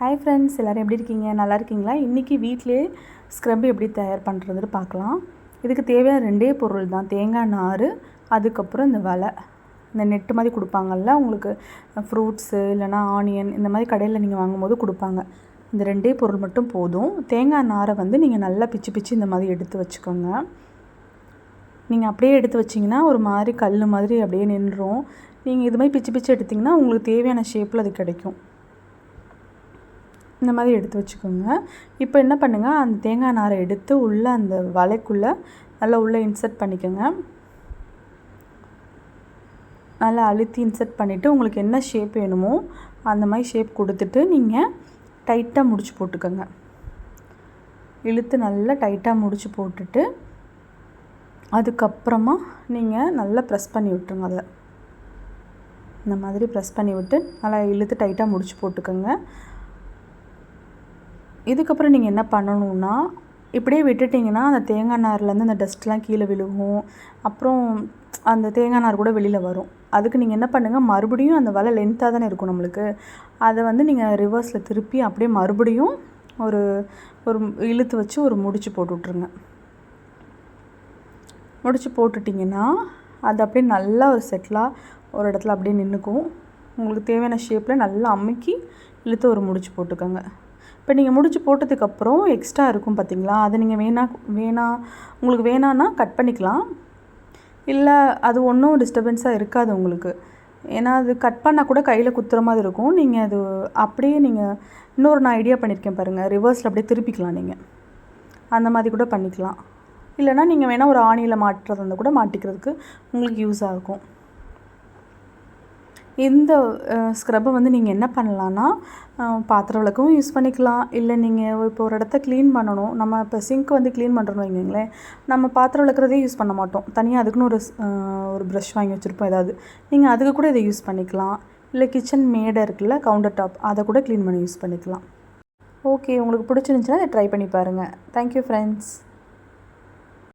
Hi friends எல்லோரும் எப்படி இருக்கீங்க? நல்லா இருக்கீங்களா? இன்றைக்கி வீட்டிலே ஸ்க்ரப் எப்படி தயார் பண்ணுறதுன்னு பார்க்கலாம். இதுக்கு தேவையான ரெண்டே பொருள் தான். தேங்காய் நார் அதுக்கப்புறம் இந்த வலை. இந்த நெட்டு மாதிரி கொடுப்பாங்கல்ல உங்களுக்கு ஃப்ரூட்ஸு இல்லைனா ஆனியன் இந்த மாதிரி கடையில் நீங்கள் வாங்கும்போது கொடுப்பாங்க. இந்த ரெண்டே பொருள் மட்டும் போதும். தேங்காய் நாரை வந்து நீங்கள் நல்லா பிச்சு பிச்சு இந்த மாதிரி எடுத்து வச்சுக்கோங்க. நீங்கள் அப்படியே எடுத்து வச்சிங்கன்னா ஒரு மாதிரி கல் மாதிரி அப்படியே நின்றுடும் நீங்கள் இது மாதிரி பிச்சு பிச்சு எடுத்திங்கன்னா உங்களுக்கு தேவையான ஷேப்பில் அது கிடைக்கும். இந்த மாதிரி எடுத்து வச்சுக்கோங்க. இப்போ என்ன பண்ணுங்கள் அந்த தேங்காய் நாரை எடுத்து உள்ளே அந்த வலைக்குள்ளே நல்லா உள்ளே இன்சர்ட் பண்ணிக்கோங்க. நல்லா அழுத்தி இன்சர்ட் பண்ணிவிட்டு உங்களுக்கு என்ன ஷேப் வேணுமோ அந்த மாதிரி ஷேப் கொடுத்துட்டு நீங்கள் டைட்டாக முடிச்சு போட்டுக்கோங்க. இழுத்து நல்லா டைட்டாக முடிச்சு போட்டுட்டு அதுக்கப்புறமா நீங்கள் நல்லா ப்ரெஸ் பண்ணி விட்டுருங்க அதை. இந்த மாதிரி ப்ரெஸ் பண்ணி விட்டு நல்லா இழுத்து டைட்டாக முடிச்சு போட்டுக்கோங்க. இதுக்கப்புறம் நீங்கள் என்ன பண்ணணுன்னா இப்படியே விட்டுட்டிங்கன்னா அந்த தேங்காய் நார்லேருந்து அந்த டஸ்ட்லாம் கீழே விழுகும். அப்புறம் அந்த தேங்காய் நார் கூட வெளியில் வரும். அதுக்கு நீங்கள் என்ன பண்ணுங்கள் மறுபடியும் அந்த வலை லென்த்தாக தானே இருக்கும் நம்மளுக்கு. அதை வந்து நீங்கள் ரிவர்ஸில் திருப்பி அப்படியே மறுபடியும் ஒரு ஒரு இழுத்து வச்சு ஒரு முடிச்சு போட்டு விட்ருங்க முடிச்சு போட்டுட்டிங்கன்னா அது அப்படியே நல்லா ஒரு செட்டிலாக ஒரு இடத்துல அப்படியே நின்றுக்கும் உங்களுக்கு தேவையான ஷேப்பில் நல்லா அமுக்கி இழுத்து ஒரு முடிச்சு போட்டுக்கோங்க. இப்போ நீங்கள் முடிச்சு போட்டதுக்கப்புறம் எக்ஸ்ட்ரா இருக்கும் பார்த்தீங்களா? அதை நீங்கள் வேணா வேணா உங்களுக்கு வேணான்னா கட் பண்ணிக்கலாம். இல்லை அது ஒன்றும் டிஸ்டர்பன்ஸாக இருக்காது உங்களுக்கு. ஏன்னா அது கட் பண்ணால் கூட கையில் குத்துற மாதிரி இருக்கும். நீங்கள் அது அப்படியே நீங்கள் இன்னொரு நான் ஐடியா பண்ணியிருக்கேன் பாருங்கள் ரிவர்ஸில் அப்படியே திருப்பிக்கலாம் நீங்கள் அந்த மாதிரி கூட பண்ணிக்கலாம். இல்லைனா நீங்கள் வேணால் ஒரு ஆணியில் மாட்டுறது இருந்தால் கூட மாட்டிக்கிறதுக்கு உங்களுக்கு யூஸ் ஆகும் இந்த ஸ்க்ரப்பை வந்து நீங்கள் என்ன பண்ணலான்னா பாத்திரம் விளக்கவும் யூஸ் பண்ணிக்கலாம். இல்லை நீங்கள் இப்போ ஒரு இடத்த க்ளீன் பண்ணணும். நம்ம இப்போ சிங்க் வந்து க்ளீன் பண்ணுறோம் வைங்களேன் நம்ம பாத்திரம் விளக்குறதே யூஸ் பண்ண மாட்டோம். தனியாக அதுக்குன்னு ஒரு ஒரு ப்ரஷ் வாங்கி வச்சுருப்போம் ஏதாவது. நீங்கள் அதுக்கு கூட இதை யூஸ் பண்ணிக்கலாம். இல்லை கிச்சன் மேடை இருக்குல்ல கவுண்டர் டாப் அதை கூட க்ளீன் பண்ணி யூஸ் பண்ணிக்கலாம். ஓகே உங்களுக்கு பிடிச்சிருந்துச்சின்னா அதை ட்ரை பண்ணி பாருங்கள் தேங்க்யூ ஃப்ரெண்ட்ஸ்